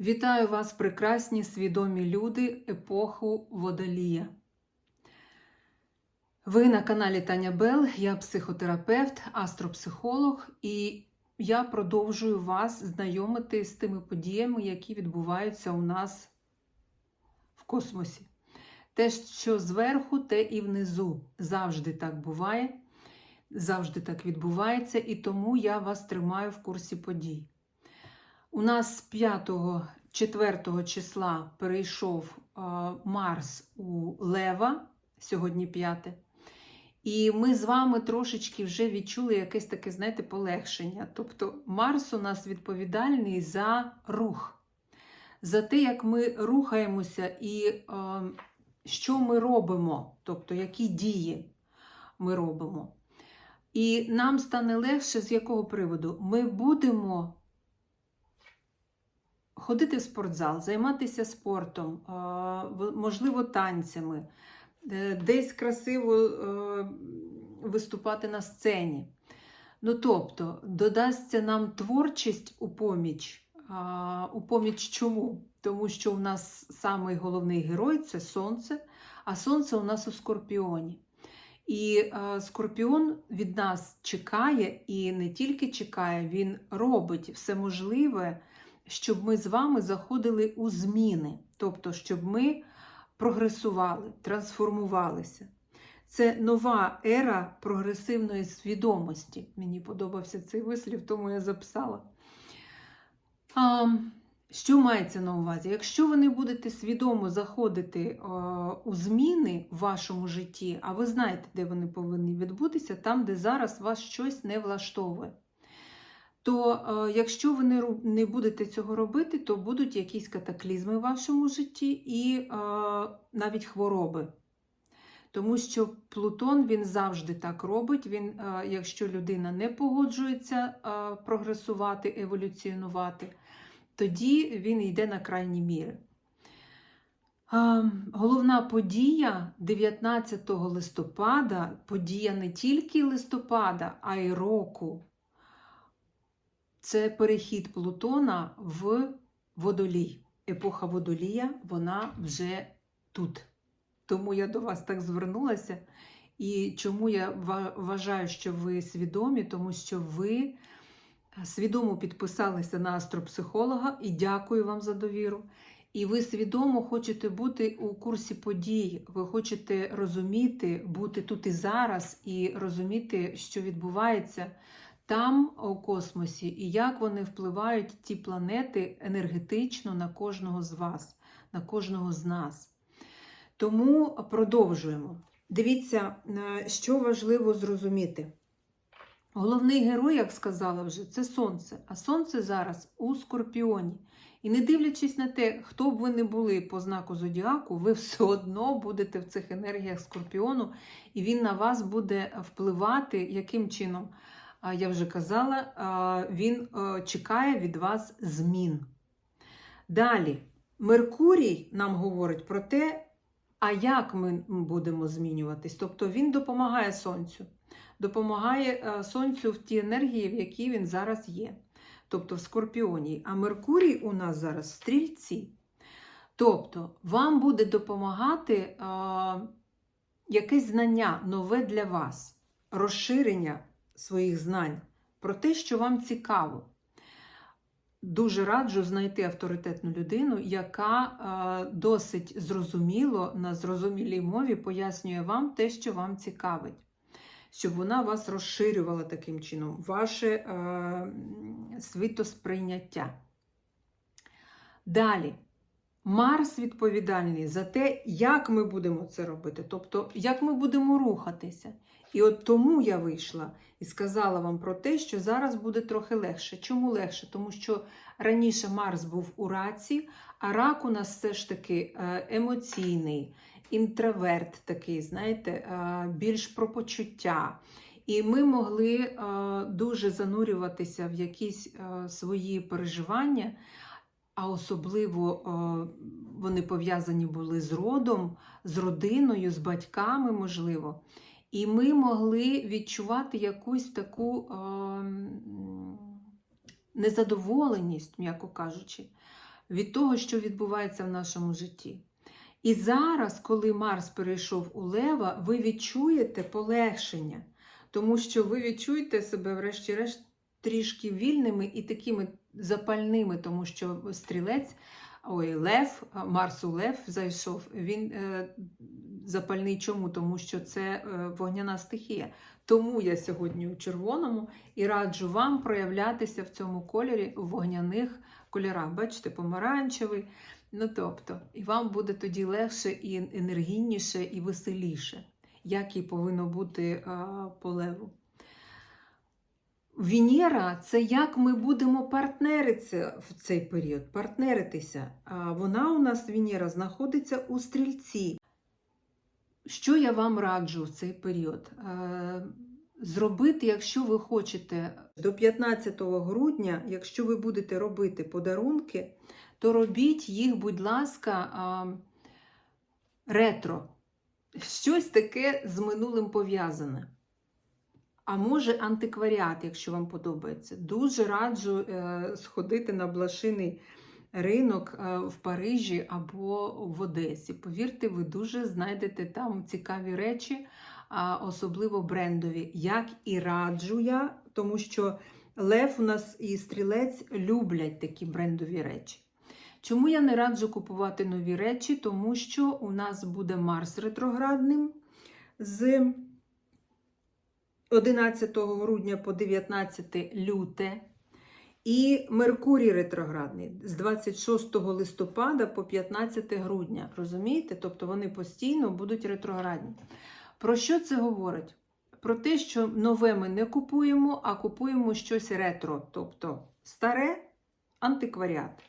Вітаю вас, прекрасні свідомі люди епоху Водолія. Ви на каналі Таня Бел, я психотерапевт, астропсихолог, і я продовжую вас знайомити з тими подіями, які відбуваються у нас в космосі. Те, що зверху, те і внизу. Завжди так буває, завжди так відбувається, і тому я вас тримаю в курсі подій. У нас 5-4 числа перейшов е, Марс у Лева, сьогодні 5. І ми з вами трошечки вже відчули якесь таке, знаєте, полегшення. Тобто Марс у нас відповідальний за рух, за те, як ми рухаємося і е, що ми робимо, тобто які дії ми робимо. І нам стане легше з якого приводу? Ми будемо ходити в спортзал, займатися спортом, можливо, танцями, е, десь красиво е, виступати на сцені. Ну, тобто, додасться нам творчість у поміч. А, У поміч чому? Тому що у нас самий головний герой це сонце, а сонце у нас у скорпіоні. І е, скорпіон від нас чекає, і не тільки чекає, він робить все можливе, щоб ми з вами заходили у зміни, тобто, щоб ми прогресували, трансформувалися. Це нова ера прогресивної свідомості. Мені подобався цей вислів, тому я записала. А, що мається на увазі? Якщо ви не будете свідомо заходити у зміни в вашому житті, а ви знаєте, де вони повинні відбутися, там, де зараз вас щось не влаштовує, то е, якщо ви не, будете цього робити, то будуть якісь катаклізми в вашому житті і е, навіть хвороби. Тому що Плутон він завжди так робить. Він, е, якщо людина не погоджується прогресувати, еволюціонувати, тоді він йде на крайні міри. Головна подія 19 листопада, подія не тільки листопада, а й року. Це перехід Плутона в Водолій. Епоха Водолія, вона вже тут. Тому я до вас так звернулася. І чому я вважаю, що ви свідомі, тому що ви свідомо підписалися на астропсихолога і дякую вам за довіру. І ви свідомо хочете бути у курсі подій, ви хочете розуміти, бути тут і зараз, і розуміти, що відбувається там у космосі, і як вони впливають ті планети енергетично на кожного з вас, на кожного з нас. Тому продовжуємо. Дивіться, е, що важливо зрозуміти. Головний герой, як сказала вже, це сонце. А сонце зараз у скорпіоні. І не дивлячись на те, хто б ви не були по знаку зодіаку, ви все одно будете в цих енергіях скорпіону, і він на вас буде впливати яким чином? А, Я вже казала, він е, чекає від вас змін. Далі, Меркурій нам говорить про те, а як ми будемо змінюватись. Тобто він допомагає сонцю, допомагає е, сонцю в ті енергії, в якій він зараз є. Тобто в Скорпіоні. А Меркурій у нас зараз в стрільці. Тобто, вам буде допомагати е, якесь знання нове для вас, розширення своїх знань про те, що вам цікаво. Дуже раджу знайти авторитетну людину, яка е, досить зрозуміло на зрозумілій мові пояснює вам те, що вам цікавить, щоб вона вас розширювала таким чином, ваше е, світосприйняття. Далі. Марс відповідальний за те, як ми будемо це робити, тобто як ми будемо рухатися. І от тому я вийшла і сказала вам про те, що зараз буде трохи легше. Чому легше? Тому що раніше Марс був у раці, а рак у нас все ж таки е, емоційний, інтроверт такий, знаєте, е, більш про почуття. І ми могли е, дуже занурюватися в якісь свої переживання, а особливо вони пов'язані були з родом, з родиною, з батьками, можливо. І ми могли відчувати якусь таку е, незадоволеність, м'яко кажучи, від того, що відбувається в нашому житті. І зараз, коли Марс перейшов у Лева, ви відчуєте полегшення, тому що ви відчуєте себе, врешті-решт, трішки вільними і такими запальними, тому що стрілець, ой, Лев, Марс у Лев зайшов, він е, запальний чому? Тому що це е, вогняна стихія. Тому я сьогодні у червоному і раджу вам проявлятися в цьому кольорі у вогняних кольорах. Бачите, помаранчевий. Ну тобто, і вам буде тоді легше і енергійніше, і веселіше, як і повинно бути а, по леву. Венера це як ми будемо партнеритися в цей період, партнеритися. А вона у нас, Венера, знаходиться у стрільці. Що я вам раджу в цей період? Е, Зробити, якщо ви хочете, до 15 грудня, якщо ви будете робити подарунки, то робіть їх, будь ласка, ретро. Щось таке з минулим пов'язане. А може антикваріат, якщо вам подобається. Дуже раджу е, сходити на блошиний ринок е, в Парижі або в Одесі. Повірте, ви дуже знайдете там цікаві речі, особливо брендові. Як і раджу я, тому що Лев у нас і стрілець люблять такі брендові речі. Чому я не раджу купувати нові речі? Тому що у нас буде Марс ретроградним з 11 грудня по 19 люте. І Меркурій ретроградний з 26 листопада по 15 грудня. Розумієте? Тобто вони постійно будуть ретроградні. Про що це говорить? Про те, що нове ми не купуємо, а купуємо щось ретро, тобто старе антикваріат.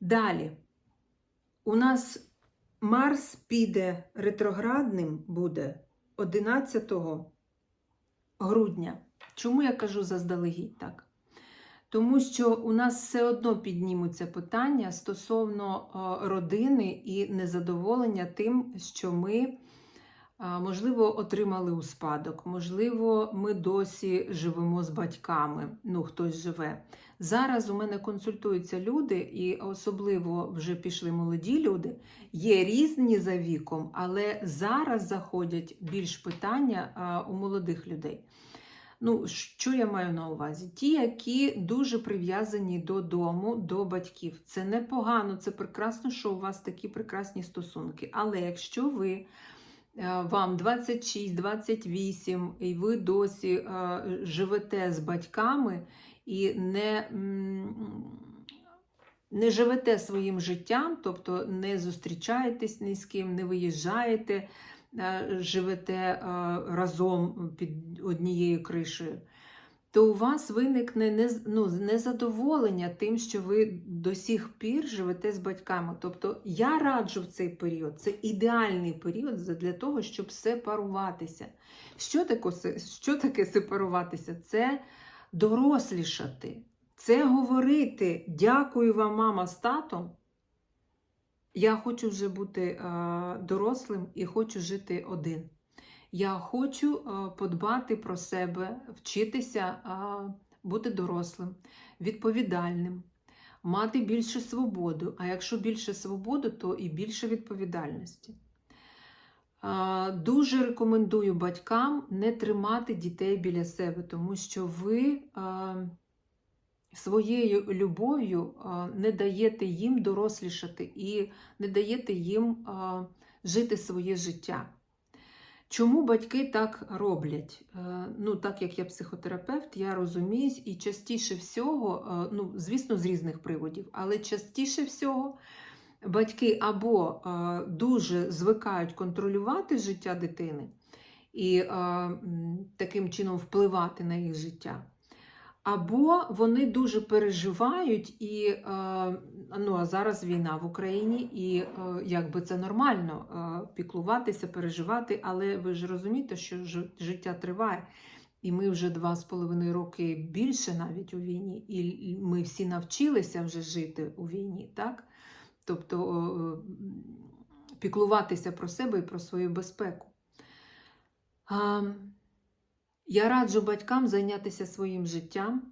Далі, у нас Марс піде ретроградним буде 11 грудня. Чому я кажу заздалегідь так? Тому що у нас все одно піднімуться питання стосовно родини і незадоволення тим, що ми, можливо, отримали у спадок, можливо, ми досі живемо з батьками, ну, хтось живе. Зараз у мене консультуються люди, і особливо вже пішли молоді люди. Є різні за віком, але зараз заходять більш питання у молодих людей. Ну, що я маю на увазі? Ті, які дуже прив'язані додому, до батьків. Це непогано, це прекрасно, що у вас такі прекрасні стосунки. Але якщо ви вам 26, 28, і ви досі живете з батьками і не, не живете своїм життям, тобто не зустрічаєтесь ні з ким, не виїжджаєте живете разом під однією кришею, то у вас виникне ну, незадоволення тим, що ви до сих пір живете з батьками. Тобто я раджу в цей період, це ідеальний період для того, щоб сепаруватися. Що таке, що таке сепаруватися? Це дорослішати. Це говорити дякую вам, мама, з татом. Я хочу вже бути дорослим і хочу жити один. Я хочу е, подбати про себе, вчитися бути дорослим, відповідальним, мати більше свободу. А якщо більше свободи, то і більше відповідальності. Дуже рекомендую батькам не тримати дітей біля себе, тому що ви своєю любов'ю не даєте їм дорослішати і не даєте їм жити своє життя. Чому батьки так роблять? Е, ну, Так як я психотерапевт, я розуміюсь, і частіше всього, е, ну, звісно, з різних приводів, але частіше всього батьки або е, дуже звикають контролювати життя дитини і таким чином впливати на їх життя. Або вони дуже переживають, і е, ну а зараз війна в Україні, і е, якби це нормально е, піклуватися, переживати, але ви ж розумієте, що життя триває, і ми вже два з половиною роки більше навіть у війні, і ми всі навчилися вже жити у війні, так? Тобто піклуватися про себе і про свою безпеку. Я раджу батькам зайнятися своїм життям,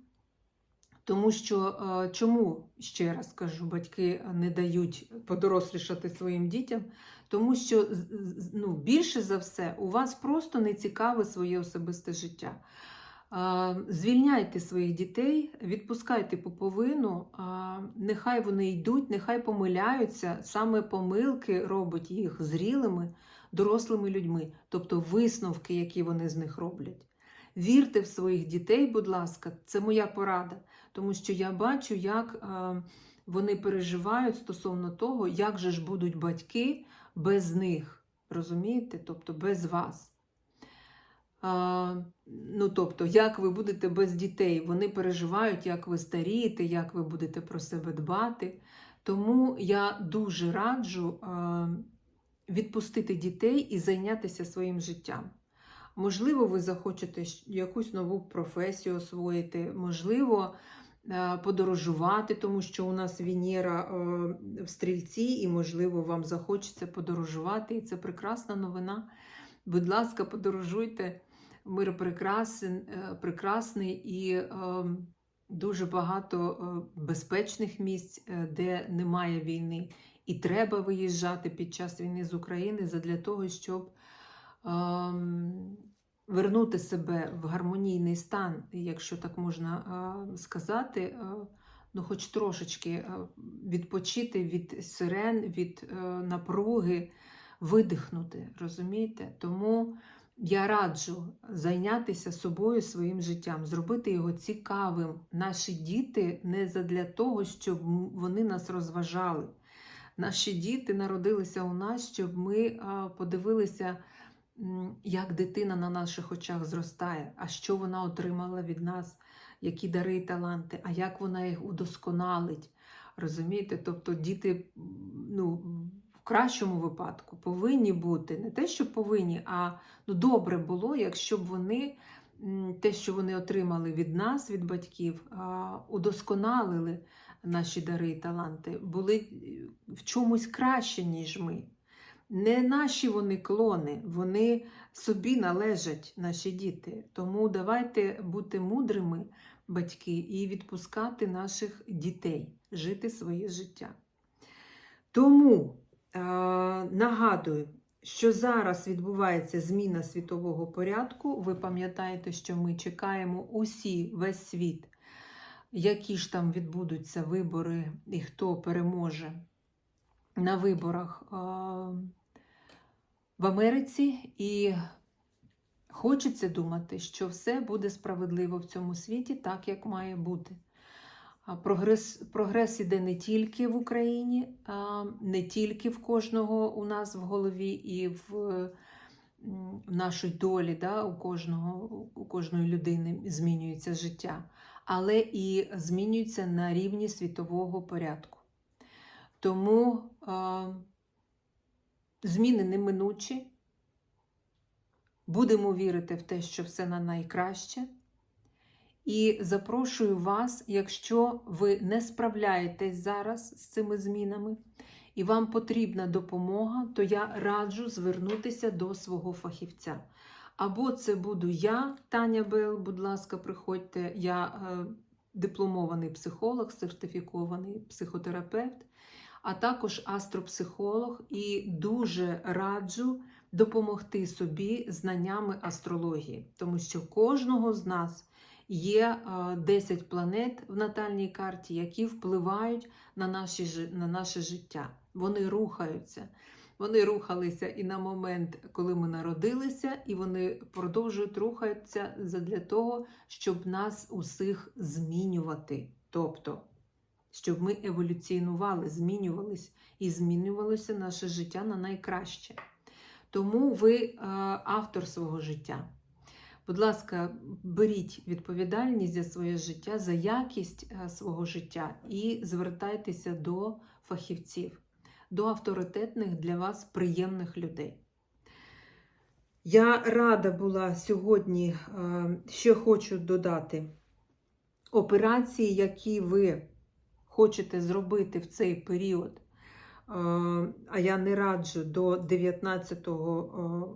Тому що е, чому ще раз кажу, батьки не дають подорослішати своїм дітям, тому що ну, більше за все у вас просто не цікаве своє особисте життя. Звільняйте своїх дітей, відпускайте пуповину, е, нехай вони йдуть, нехай помиляються. Саме помилки робить їх зрілими, дорослими людьми, тобто висновки, які вони з них роблять. Вірте в своїх дітей, будь ласка, це моя порада, тому що я бачу, як е, вони переживають стосовно того, як же ж будуть батьки без них. Розумієте? Тобто без вас. Ну, тобто, як ви будете без дітей? Вони переживають, як ви старієте, як ви будете про себе дбати. Тому я дуже раджу а, відпустити дітей і зайнятися своїм життям. Можливо, ви захочете якусь нову професію освоїти, можливо, е, подорожувати, тому що у нас Венера е, в стрільці, і, можливо, вам захочеться подорожувати. І це прекрасна новина. Будь ласка, подорожуйте. Мир е, прекрасний і дуже багато безпечних місць, де немає війни. І треба виїжджати під час війни з України задля того, щоб вернути себе в гармонійний стан, якщо так можна е, сказати, е, ну, хоч трошечки е, відпочити від сирен, від напруги, видихнути, розумієте? Тому я раджу зайнятися собою своїм життям, зробити його цікавим. Наші діти не задля того, щоб вони нас розважали. Наші діти народилися у нас, щоб ми подивилися, як дитина на наших очах зростає, а що вона отримала від нас, які дари і таланти, а як вона їх удосконалить. Розумієте? Тобто діти ну, в кращому випадку повинні бути не те, що повинні, а ну, добре було, якщо б вони те, що вони отримали від нас, від батьків, удосконалили наші дари і таланти, були е, в чомусь краще, ніж ми. Не наші вони клони, вони собі належать, наші діти. Тому давайте бути мудрими, батьки, і відпускати наших дітей, жити своє життя. Тому е, нагадую, що зараз відбувається зміна світового порядку. Ви пам'ятаєте, що ми чекаємо усі, весь світ, які ж там відбудуться вибори і хто переможе на виборах е, в Америці. І хочеться думати, що все буде справедливо в цьому світі, так як має бути. Прогрес, прогрес іде не тільки в Україні, не тільки в кожного у нас в голові і в, в нашій долі, да, у, кожного, у кожної людини змінюється життя, але і змінюється на рівні світового порядку. Тому а, зміни неминучі. Будемо вірити в те, що все на найкраще. І запрошую вас, якщо ви не справляєтесь зараз з цими змінами і вам потрібна допомога, то я раджу звернутися до свого фахівця. Або це буду я, Таня Бел, будь ласка, приходьте. Я е, дипломований психолог, сертифікований психотерапевт, а також астропсихолог, і дуже раджу допомогти собі знаннями астрології, тому що кожного з нас є е, 10 планет в натальній карті, які впливають на, наші, на наше життя. Вони рухаються. Вони рухалися і на момент, коли ми народилися, і вони продовжують рухатися для того, щоб нас усіх змінювати. Тобто, щоб ми еволюціонували, змінювались і змінювалося наше життя на найкраще. Тому ви е, автор свого життя. Будь ласка, беріть відповідальність за своє життя, за якість е, свого життя і звертайтеся до фахівців, до авторитетних для вас приємних людей. Я рада була сьогодні, е, ще хочу додати операції, які ви хочете зробити в цей період. Е, А я не раджу до 19 е,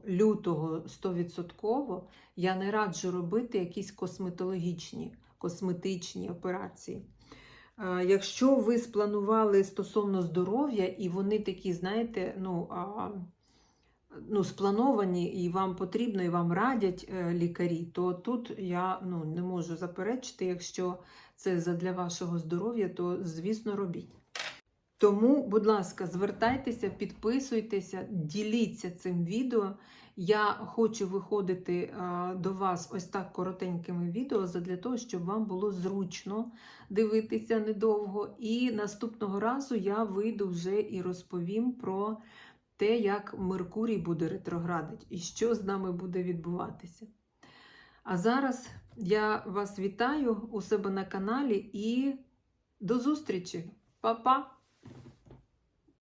лютого 100%, я не раджу робити якісь косметологічні косметичні операції. Е, Якщо ви спланували стосовно здоров'я, і вони такі, знаєте, ну, ну, сплановані, і вам потрібно, і вам радять е, лікарі, то тут я ну, не можу заперечити, якщо це задля вашого здоров'я, то звісно робіть. Тому, будь ласка, звертайтеся, підписуйтеся, діліться цим відео. Я хочу виходити е, до вас ось так коротенькими відео, для того, щоб вам було зручно дивитися недовго. І наступного разу я вийду вже і розповім про те, як Меркурій буде ретроградить і що з нами буде відбуватися. А зараз я вас вітаю у себе на каналі і до зустрічі! Па-па!